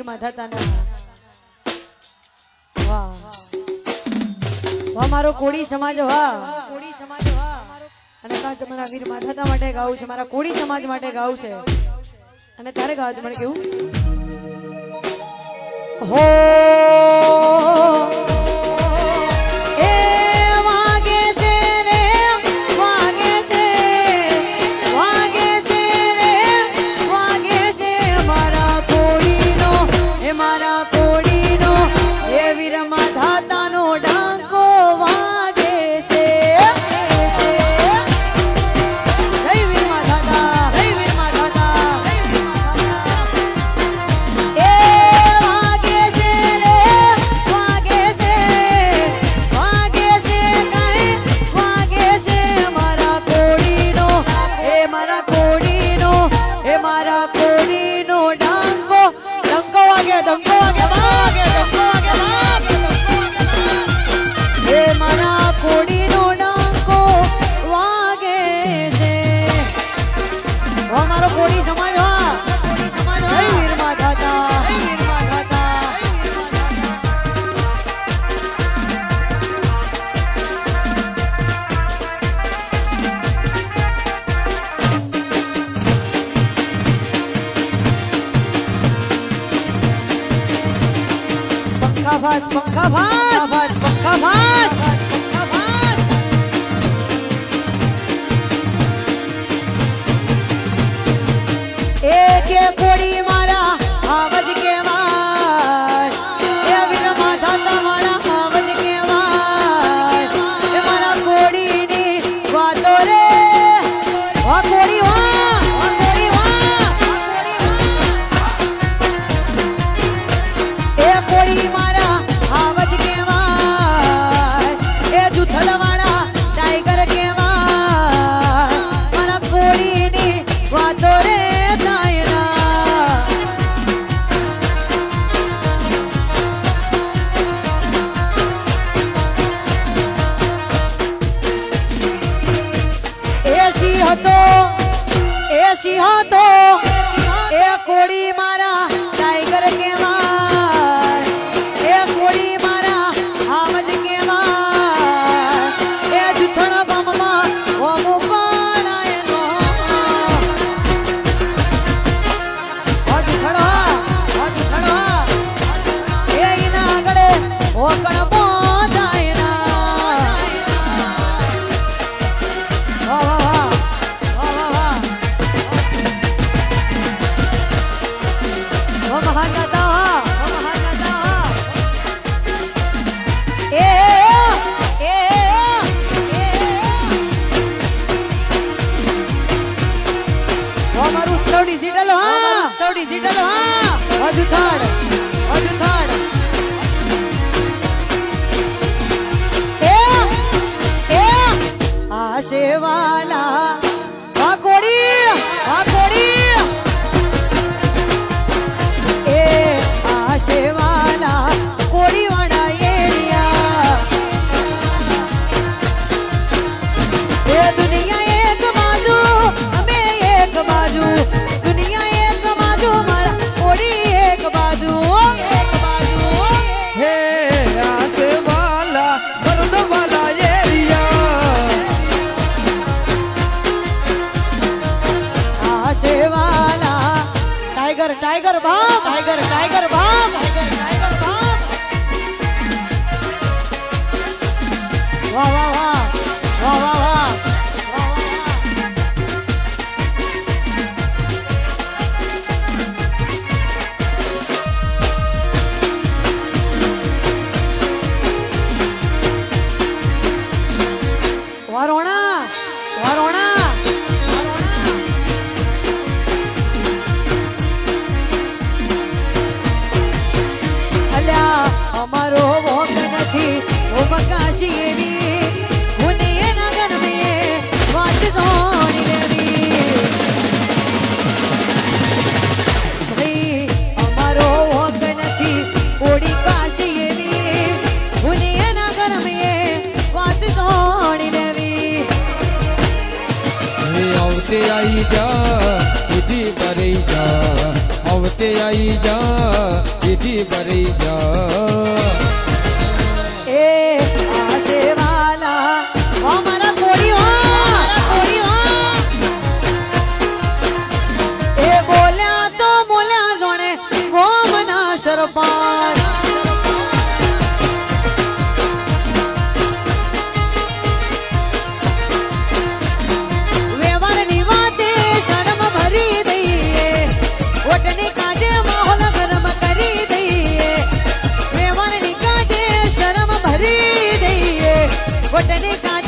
પીર માધાતાના વાહ. વાહ, મારો કોળી સમાજ, વાહ. કોળી સમાજ વાહ અને કાચ મારા વીર માધાતા માટે ગાવું છે, મારા કોળી સમાજ માટે ગાવું છે. અને ત્યારે ગાવું મને કેવું? હો! हमारा Đừng. ভাস পাঙ্খা ভাস ভাস পাঙ্খা ভাস। ડિજિટલ હા. હજુ થર્ડ હજુ થર્ડ સેવા दरबार આવતે આઈ જા દીદી બરી જા આવતે આઈ जा દીદી બરી जा what did they need.